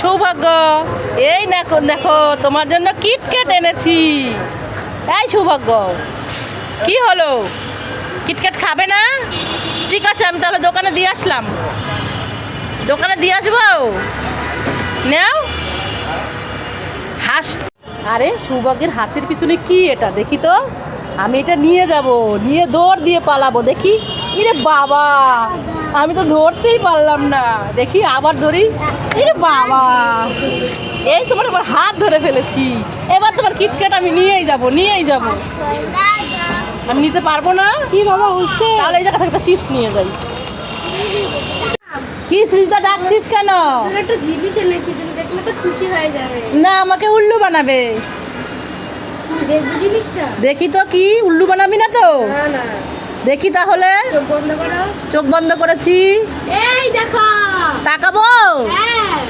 সৌভাগ্য। এই দেখো দেখো, তোমার জন্য কিটক্যাট এনেছি। এই সৌভাগ্য। কি হলো? কিটক্যাট খাবে না? ঠিক আছে, আমি তাহলে দোকানে দিয়ে আসলাম। দোকানে দিয়ে আসব? নেও। হাস আরে সৌভাগ্যের হাতের পিছনে কি এটা? দেখি তো। আমি এটা নিয়ে যাব নিয়ে দৌড় দিয়ে পালাবো দেখি। ইরে বাবা আমি তো ধরতেই পারলাম না। দেখি আবার ধরি। ইরে বাবা এই তোমার আবার হাত ধরে ফেলেছি। এবার তোমার কিটক্যাট আমি নিয়েই যাব নিয়েই যাব। আমি নিতে পারব না। কি বাবা হইছে তাহলে এই জায়গা থেকে একটা চিপস নিয়ে যাই। কি সৃজিতা ডাকছিস কেন? একটা জিনিস এনেছি তুমি দেখলে তো খুশি হয়ে যাবে। না আমাকে উল্লু বানাবে। দেখি তো কি উল্লু বানাবি না তো? দেখি তাহলে। চোখ বন্ধ করো। চোখ বন্ধ করেছি। এই দেখো। তাকাবো? হ্যাঁ।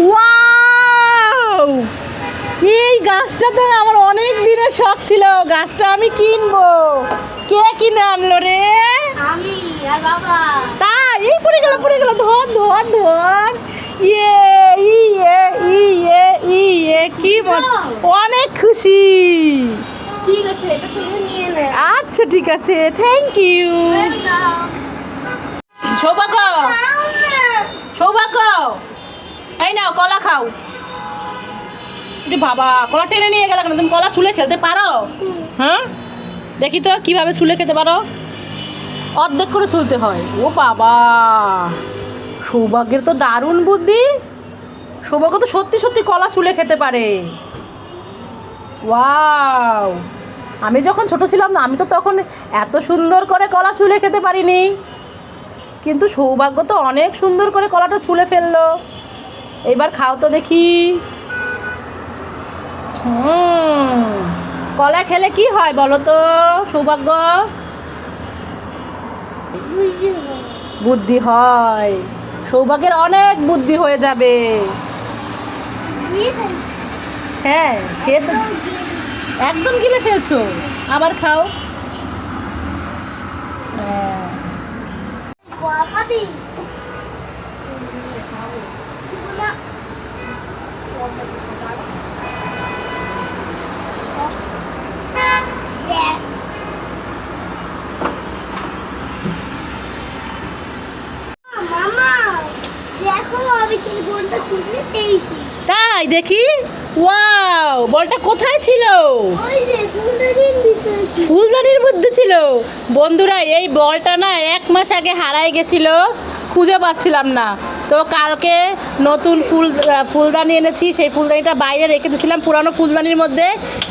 ওয়াও! এই গাছটা তো আমার অনেক দিনের শখ ছিল। গাছটা আমি কিনবো। কে কিনে আনলো রে? আমি আর বাবা। তাই এই পড়ে গেল পড়ে গেল। ধর ধর ধর। ইয়ে ইয়ে ইয়ে। কি অনেক খুশি। ঠিক আছে এটা তুমি নিয়ে নে। আচ্ছা ঠিক আছে। Thank you. সৌভাগ্য। সৌভাগ্য। এই নাও কলা খাও। বাবা কলা টেনে নিয়ে গেল কেন? তুমি কলা শুলে খেলতে পারো? হ্যাঁ? দেখি তো কীভাবে শুলে খেতে পারো? অর্ধেক করে শুলতে হয়। ও বাবা। সৌভাগ্যের তো দারুণ বুদ্ধি। সৌভাগ্য তো সত্যি সত্যি কলা শুলে খেতে পারে। ওয়াও। আমি যখন ছোট ছিলাম না, আমি তো তখন এত সুন্দর করে কলা শুলে খেতে পারিনি। কিন্তু সৌভাগ্য তো অনেক সুন্দর করে কলাটা ছুলে ফেলল। এবার খাও তো দেখি। হুম। কলা খেলে কি হয় বলো তো, সৌভাগ্য? বুদ্ধি হয়। সৌভাগ্যের অনেক বুদ্ধি হয়ে যাবে। হ্যাঁ খেয়ে তো একদম গিলে ফেলছো। আবার খাও। হ্যাঁ। খাবি? না। দেখ। মামা দেখো আমি সেই বোনটা খুঁজে পেয়েছি তাই দেখি। ওয়াও বলটা কোথায় ছিল? ফুলদানির মধ্যে ছিল। বন্ধুরা এই বলটা না এক মাস আগে হারায় গেছিল। খুঁজে পাচ্ছিলাম না। তো কালকে নতুন ফুল ফুলদানি এনেছি। সেই ফুলদানিটা বাইরে রেখে দিয়েছিলাম পুরানো ফুলদানির মধ্যে।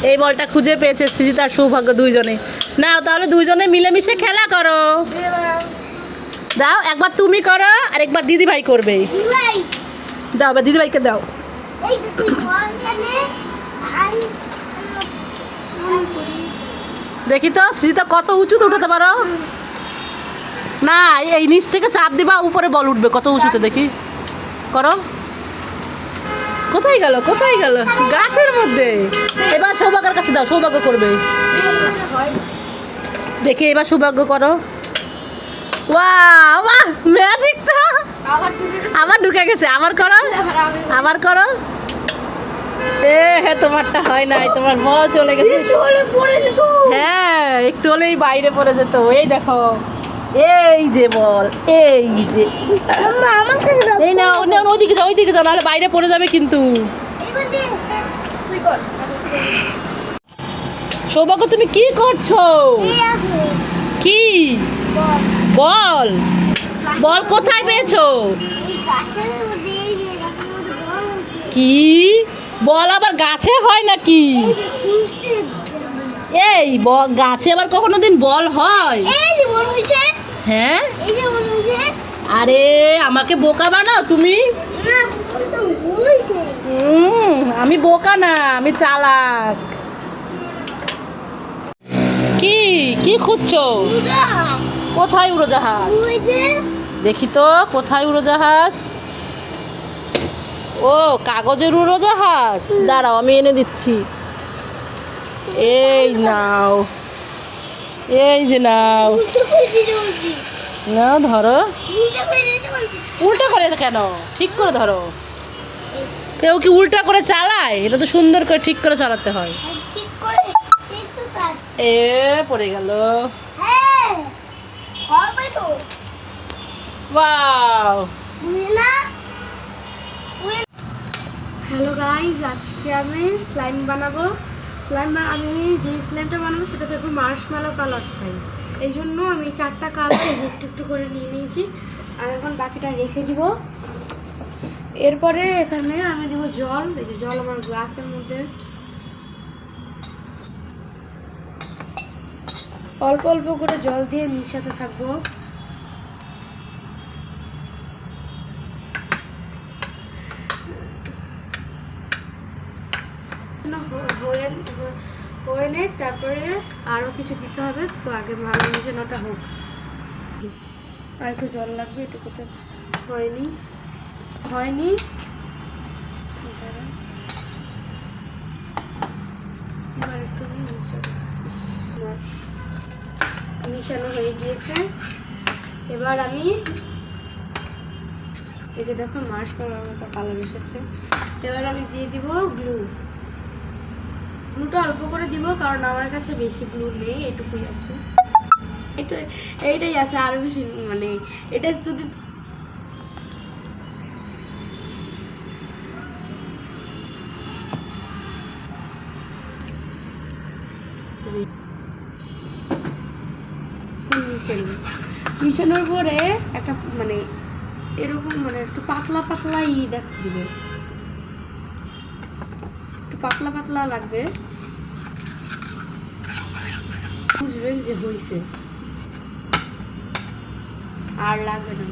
এই বলটা খুঁজে পেয়েছে সৃজিত আর সৌভাগ্য দুইজনে। না তাহলে দুইজনে মিলেমিশে খেলা করো। দাও একবার তুমি করো আর একবার দিদি ভাই করবে দাও বা দিদি ভাইকে দাও দেখি তো সৃজিতা কত উঁচুতে উঠাতে পারো? না এই- নিচ থেকে চাপ দিবা উপরে বল উঠবে কত উঁচুতে দেখি। করো। কোথায় গেল কোথায় গেল? গাছের মধ্যে। এবার সৌভাগ্যের কাছে দাও সৌভাগ্য করবে। দেখি এবার সৌভাগ্য করো। ওয়া বাহ ম্যাজিক আবার ঢুকে গেছে। আবার করো। আবার করো। এ হে তোমারটা হয় নাই তোমার বল চলে গেছে। হ্যাঁ একটু হলেই বাইরে পড়ে যেত। এই দেখো এই যে বল এই যে। আমার এই না ওইদিকে যাও ওইদিকে যাও নাহলে বাইরে পড়ে যাবে কিন্তু। সৌভাগ্য তুমি কি করছ? কি? বল। বল কোথায় পেয়েছ? কি? বল আবার গাছে হয় নাকি? এই গাছে আবার কখনো দিন বল হয়? হ্যাঁ? আরে আমাকে বোকা বানাও তুমি। আমি বোকা না আমি চালাক। কি কি খুঁজছো? কোথায় উড়োজাহাজ? দেখি তো, কোথায় উড়োজাহাজ? ও, কাগজের উড়োজাহাজ? দাঁড়াও, আমি এনে দিচ্ছি। এই নাও। এই যে নাও। নাও, ধরো। উল্টো করে কেন? ঠিক করে ধরো। কেউ কি উল্টা করে চালায়? এটা তো সুন্দর করে ঠিক করে চালাতে হয়। এ, পড়ে গেল। হ্যাঁ হবে তো। হ্যালো গাইজ আজকে আমি স্লাইম বানাবো। স্লাইম আমি যে স্লাইমটা বানাবো সেটা দেখব মার্শমেলো কালার স্লাইম এই জন্য আমি চারটা কালার এই যে একটু একটু করে নিয়ে নিয়েছি। আর এখন বাকিটা রেখে দিব। এরপরে এখানে আমি দেবো জল। এই যে জল আমার গ্লাসের মধ্যে। অল্প অল্প করে জল দিয়ে মিশাতে থাকব না, হ- হয়ে হ- হয়ে নে তারপরে আরও কিছু দিতে হবে, তো আগে ভালো মিশানোটা হোক। আর একটু জল লাগবে এটুকুতে হয়নি। হয়নি? একটু আমি মিশানো হয়ে গিয়েছে। এবার আমি এই যে দেখো মাস মতো কালার এসেছে। এবার আমি দিয়ে দিব গ্লু গ্লুটা অল্প করে দিব, কারণ আমার কাছে বেশি গ্লু নেই, এটুকুই আছে। এটা, এইটাই আছে, আর বেশি মানে এটা যদি মিশানোর পরে একটা মানে এরকম মানে একটু পাতলা পাতলা ই দেখা দিবে। একটু পাতলা পাতলা লাগবে। বুঝবেন যে হয়েছে আর লাগবে না।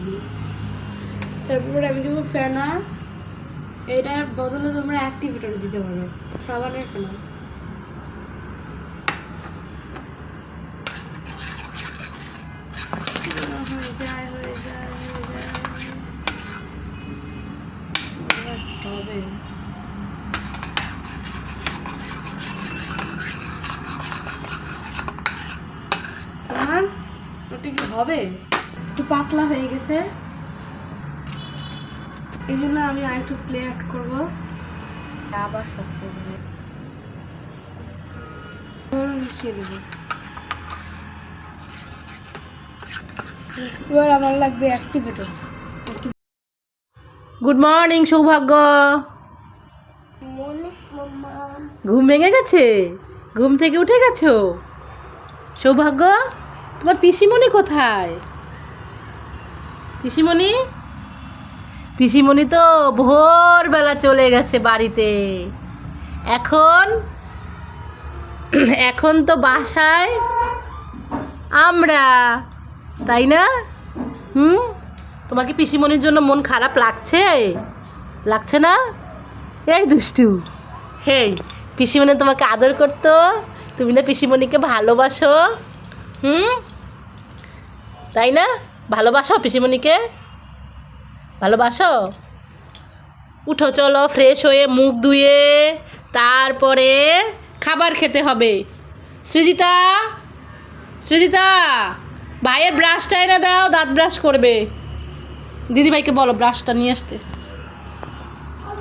তারপর আমি দেবো ফেনা। এটার বদলে তোমরা অ্যাক্টিভেটর দিতে পারো। সাবানের ফেনা হয়ে যায় হয়ে যায় হয়ে যায় এবার হবে তোমার ওটা কি হবে? একটু পাতলা হয়ে গেছে। এই জন্য আমি আর একটু প্লে অ্যাড করব। আবার মিশিয়ে দেবো। এবার আমার লাগবে অ্যাক্টিভেটর গুড মর্নিং সৌভাগ্য। ঘুম ভেঙে গেছে? ঘুম থেকে উঠে গেছো? সৌভাগ্য? তোমার পিসিমণি কোথায়? পিসিমণি? পিসিমণি তো ভোরবেলা চলে গেছে বাড়িতে। এখন এখন তো বাসায় আমরা, তাই না? হুম? তোমাকে পিসিমণির জন্য মন খারাপ লাগছে? লাগছে না? এই দুষ্টু। হেই, পিসিমণি তোমাকে আদর করতো? তুমি না পিসিমণিকে ভালোবাসো? হুম? তাই না? ভালোবাসো পিসিমণিকে? ভালোবাসো? উঠো, চলো ফ্রেশ হয়ে মুখ ধুয়ে তারপরে খাবার খেতে হবে। সৃজিতা? সৃজিতা? ভাইয়ের ব্রাশটা এনে দাও, দাঁত ব্রাশ করবে। দিদিভাইকে বলো ব্রাশটা নিয়ে আসতে।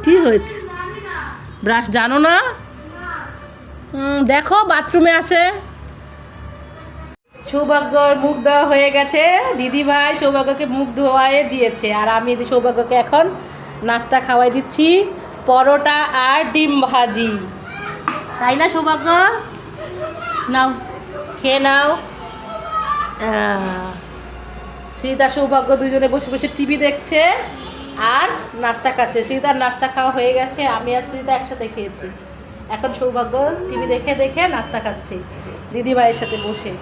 কি হয়েছে? ব্রাশ জানো না? দেখো বাথরুমে আছে। সৌভাগ্যর মুখ দেওয়া হয়ে গেছে। দিদি ভাই সৌভাগ্যকে মুখ ধোয়ায়ে দিয়েছে। আর আমি যে সৌভাগ্যকে এখন নাস্তা খাওয়াই দিচ্ছি, পরোটা আর ডিম ভাজি। তাই না সৌভাগ্য? নাও, খেয়ে নাও। সীতা, সৌভাগ্য দুজনে বসে বসে টিভি দেখছে আর নাস্তা খাচ্ছে। সীতার নাস্তা খাওয়া হয়ে গেছে, আমি আর সীতা একসাথে খেয়েছি। এখন সৌভাগ্য টিভি দেখে দেখে নাস্তা খাচ্ছে। দিদি ভাইয়ের সাথে বসে।